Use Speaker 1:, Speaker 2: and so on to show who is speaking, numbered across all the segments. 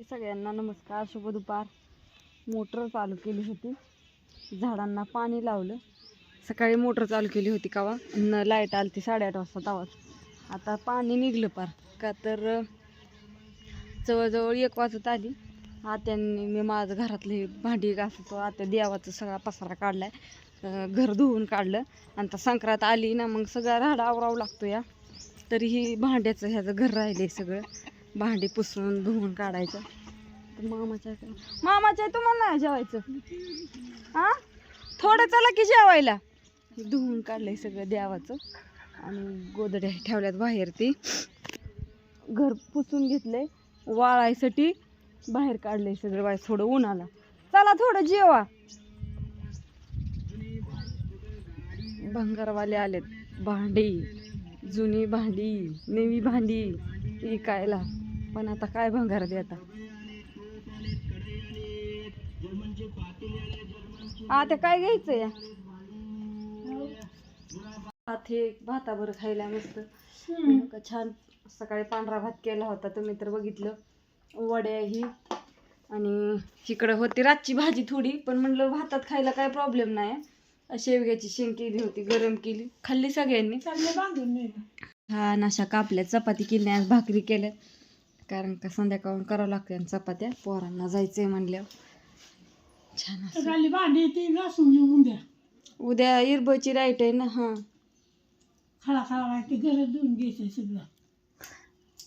Speaker 1: सगळ्यांना नमस्कार शुभ दुपार. मोटर चालू केली होती. झाडांना पाणी लावलं. सकाळी मोटर चालू केली होती कावा. न लाइट आली ती साडेआठ वाजता तावाच. आता पाणी निघलं पार. का तर जवळजवळ एक वाजत आली. आत्यांनी मी माझं घरातले भांडी घासतो. आत्या देवाचा सगळा पसारा काढलाय. आहे घर धुवून काढलं. आणि आता संक्रांत आली ना मग सगळा राडा आवरावं लागतो या. तरीही भांड्याचं ह्याचं घर राहिले सगळं. भांडी पुसून धुवून काढायचं. तर मामाच्या मामाच्या तुम्हाला नाही जेवायचं. हा? थोडं चला की जेवायला. धुवून काढलंय सगळं देवाचं. आणि गोदड्या ठेवल्यात बाहेर ती घर पुसून घेतलंय. वाळायसाठी बाहेर काढलंय सगळं बाहेर. थोडं उन्हाला. चला थोडं जेवा. भंगारवाले आलेत. भांडी. जुनी भांडी. नवी भांडी. विकायला. पण आता काय भंगार देता आता. काय घ्यायचं या? भात हे भाताबर खायला मस्त. छान सकाळी पांढरा भात केला होता तुम्ही तर बघितलं. वड्या ही. आणि इकडं होती रातची भाजी थोडी पण म्हणलं भातात खायला काय प्रॉब्लेम नाही. शेवग्याची शेंग केली होती गरम केली. खाल्ली सगळ्यांनी. हा नाशा कापल्या चपाती केली आज भाकरी केल्या. कारण का संध्याकाळून करावं लागते आणि चपात्या. पोरांना जायचंय म्हणल्यावर. छान असं.
Speaker 2: सकाळी भांडी ती घासून घेऊन द्या
Speaker 1: उद्या इरबची राईट आहे ना हां.
Speaker 2: खळा खळा माहिती गरज धुवून घ्यायचं सगळं.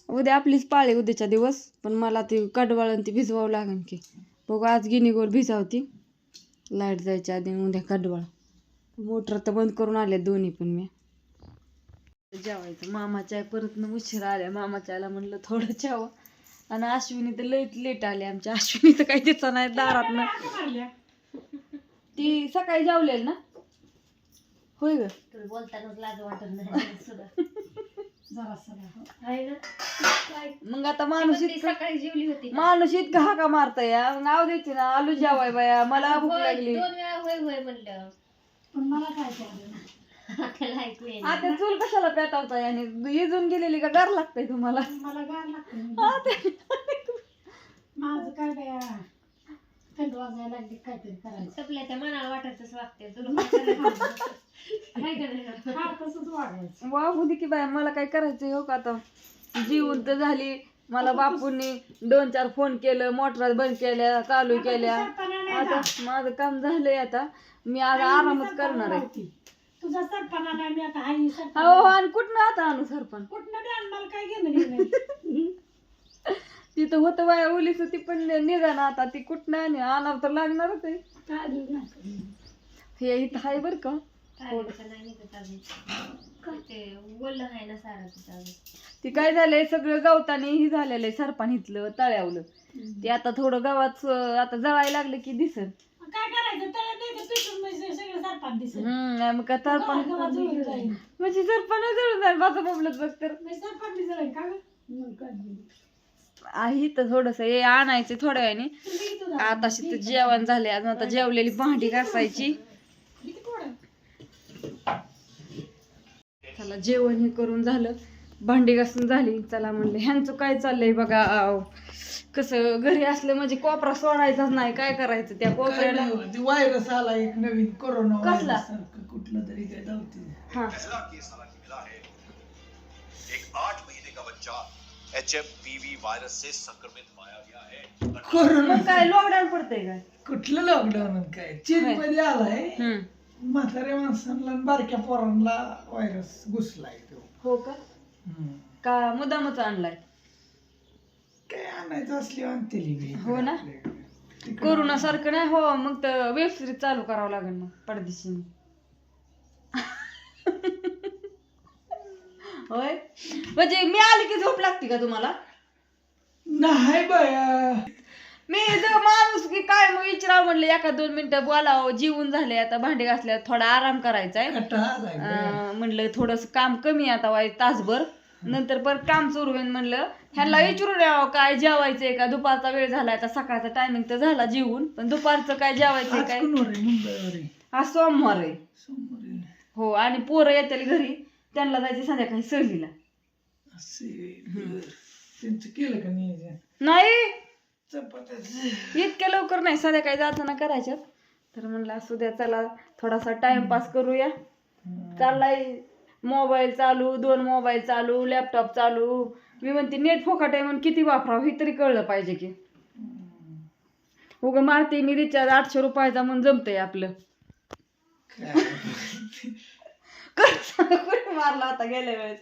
Speaker 1: उद्या आपलीच पाळी उद्याच्या दिवस पण मला ती कडवाळण ती भिजवावं लागेल की. बघू आज गिनीगोर भिजावती. लाइट जायच्या आधी उद्या कडवाळ. मोटर तर बंद करून आले दोन्ही पण मी. जेवायचं. मामाच्या परत न उशिरा आल्या. मामाच्या आईला म्हणलं थोडं जेवा. आणि अश्विनी तर लेट लेट आली आमच्या अश्विनी तर काही दिसत नाही दारात ना. ती सकाळी जेवलेली ना? होय ग.
Speaker 3: बोलतानाच लाज वाटत नाही. सुद्धा.
Speaker 2: जरा सगळं.
Speaker 3: आहे ना
Speaker 1: मग आता माणूस
Speaker 3: ती
Speaker 1: इतका
Speaker 3: सकाळी जेवली होती.
Speaker 1: माणूस इतका हाका मारता या नाव द्यायची ना आलू जेवाय बाया. मला भूक
Speaker 3: होय,
Speaker 1: लागली.
Speaker 3: दोन वेळा होय होय म्हणलं.
Speaker 2: पण मला काय कळलं
Speaker 3: त्याला ऐकू येईना.
Speaker 1: आता चूल कशाला पेटावताय आणि इजून गेलेली का गार लागतंय तुम्हाला
Speaker 2: मला गार लागतं
Speaker 1: हा ते.
Speaker 2: माझं काय बाया थंड वाजायला लागली काहीतरी करायचं
Speaker 3: आपल्या त्या मनाला वाटायचंच वागते तुला काय करायचं? काय करायचं?
Speaker 2: हा तसंच वागायचं
Speaker 1: वाहू दे की बाया मला काय करायचंय हो का आता जीवन तर झाली मला बापूंनी दोन चार फोन केलं मोटर बंद केल्या चालू केल्या आता
Speaker 2: जा.
Speaker 1: माझं काम झालंय आता मी आज आरामच करणार आहे.
Speaker 2: तुझा सरपणा नाही मी आता हाई सरपणा.
Speaker 1: हो आणि कुठनं आता आणू सरपण?
Speaker 2: कुठनं बी आण, मला काय घेणं देणं नाही.
Speaker 1: तिथं होतं बाया ओलीच ती पण निघा ना आता ती कुठनं आणि आणावं तर लागणारच आहे.
Speaker 2: काय देऊ नाही
Speaker 1: हे इथं आहे बरं का.
Speaker 3: ते बोललं आहे ना सारा तिथं अजून.
Speaker 1: ती काय झालंय सगळं गवताने ही झालेलं आहे सरपान इथलं तळ्यावलं. ते आता थोडं गावात आता जळायला लागलं की दिसत
Speaker 2: काय करायचं? पिटून सरपण दिसेल
Speaker 1: हम्म मग
Speaker 2: जाईल.
Speaker 1: म्हणजे सरपण जळून जाईल माझं बोबलत बघ तर
Speaker 2: का गं? मग काय?
Speaker 1: आहे तर थोडस हे आणायचं थोड्या वेळाने
Speaker 2: किती?
Speaker 1: आता तर जेवण झाले अजून आता जेवलेली भांडी घासायची
Speaker 2: किती?
Speaker 1: चला जेवण हे करून झालं भांडी घासून झाली चला म्हणले ह्यांचं काय चाललंय बघा. कसं घरी असलं म्हणजे कोपरा सोडायचाच नाही काय करायचं त्या कोपऱ्याला?
Speaker 2: व्हायरस आला एक नवीन कोरोना
Speaker 1: कसला?
Speaker 2: कुठलं तरी काय धावते
Speaker 1: हा.
Speaker 4: फैसला केस हालांकि मिला है एक आठ महीने का बच्चा एच वायरस से संक्रमित पाया गया है.
Speaker 2: कोरोना
Speaker 1: काय लॉकडाऊन पडतंय काय?
Speaker 2: कुठलं लॉकडाऊन काय? चीन मध्ये आलाय.
Speaker 1: हम्म.
Speaker 2: म्हाताऱ्या माणसांना आणि बारक्या पोरांना व्हायरस घुसलाय तो.
Speaker 1: हो का?
Speaker 2: हम्म.
Speaker 1: का मुद्दामच आणलाय?
Speaker 2: काय आणायचं असली आणतेली
Speaker 1: हो ना?
Speaker 2: तिकडं.
Speaker 1: कोरोना सारखं नाही हो मग तर वेब सिरीज चालू करावं लागेल मग पडदेशीने होय? म्हणजे मी आली की झोप लागते का तुम्हाला?
Speaker 2: नाही बाया
Speaker 1: मी जर माणूस की काय मग विचारा म्हणलं एका दोन मिनिटं बोलावं जीवन झाले आता भांडे घासल्या थोडा आराम करायचा आहे
Speaker 2: कटाळा आलाय
Speaker 1: म्हणलं थोडस काम कमी आता वाय तासभर. नंतर परत काम सुरू होईल म्हणलं. ह्यांना विचारून यावं काय जेवायचंय का? दुपारचा वेळ झालाय आता सकाळचा टायमिंग तर झाला जेवून. पण दुपारचं काय जेवायचंय
Speaker 2: आज
Speaker 1: काय? हा सोमवार आहे. हो आणि पोरं येतील घरी. त्यांना जायचे संध्याकाळी सहलीला.
Speaker 2: असे बरं. त्यांचं केलं का नियोजन?
Speaker 1: नाही. इतक्या लवकर नाही. संध्याकाळी जाताना करायच्यात. तर म्हणलं असू द्या चला थोडासा टाइमपास करूया. चाललाय. मोबाईल चालू दोन मोबाईल चालू लॅपटॉप चालू. मी म्हणते नेट फोकाट आहे म्हणून किती वापरावं हे तरी कळलं पाहिजे की. उगं मारते मी रिचार्ज आठशे रुपयाचा म्हणून जमतंय आपलं. कुठे मारला आता गेल्या वेळेस?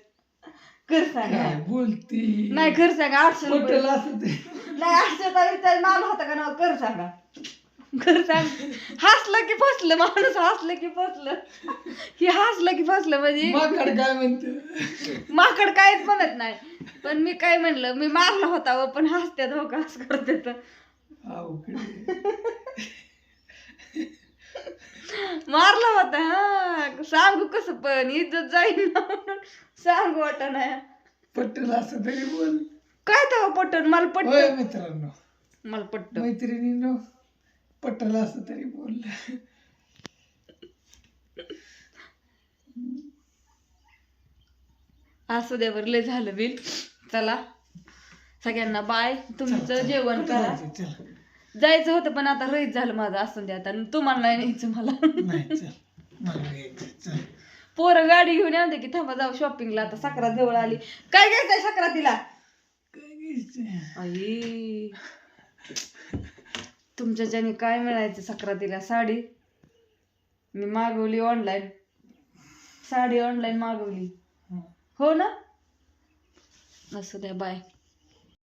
Speaker 1: कर सांगा.
Speaker 2: बोलती?
Speaker 1: नाही कर सांगा आठशे रुपये. नाही रिचार्ज मारला होता का ना कर सांगा. सांग. हसलं की फसलं माणूस हसलं की फसलं. हे हसलं की फसलं म्हणजे
Speaker 2: माकड काय म्हणते?
Speaker 1: माकड काहीच म्हणत नाही. पण मी काय म्हणलं मी मारला होता व पण हसत्यात हो का हस करते
Speaker 2: अवघड
Speaker 1: मारला होता हा. सांगू कसं पण इज्जत जाईल ना म्हणून. सांगू वाटत नाही
Speaker 2: पटेल असं तरी बोल.
Speaker 1: काय तेव्हा पटन? मला पटत
Speaker 2: होय मित्रांनो.
Speaker 1: मला पटत
Speaker 2: मैत्रिणींनो पटेल असं तरी बोल.
Speaker 1: असू द्या बरं लय झालं बिल. चला. सगळ्यांना बाय. तुमचं जेवण करा.
Speaker 2: चल.
Speaker 1: जायचं होतं पण आता रहीत झालं माझं असून द्या. आता तुम्हाला नाही न्यायचं मला.
Speaker 2: नाही चल. मला यायचं चल.
Speaker 1: पोरं गाडी घेऊन येऊ दे की थांबा जाऊ शॉपिंगला आता साखरात जवळ आली. काय घ्यायचंय साखरातीला
Speaker 2: काय घ्यायचं
Speaker 1: आई. तुमच्या ज्याने काय मिळायचं सक्रातीला? साडी. मी मागवली ऑनलाईन साडी ऑनलाईन मागवली. हो. ना? असू द्या बाय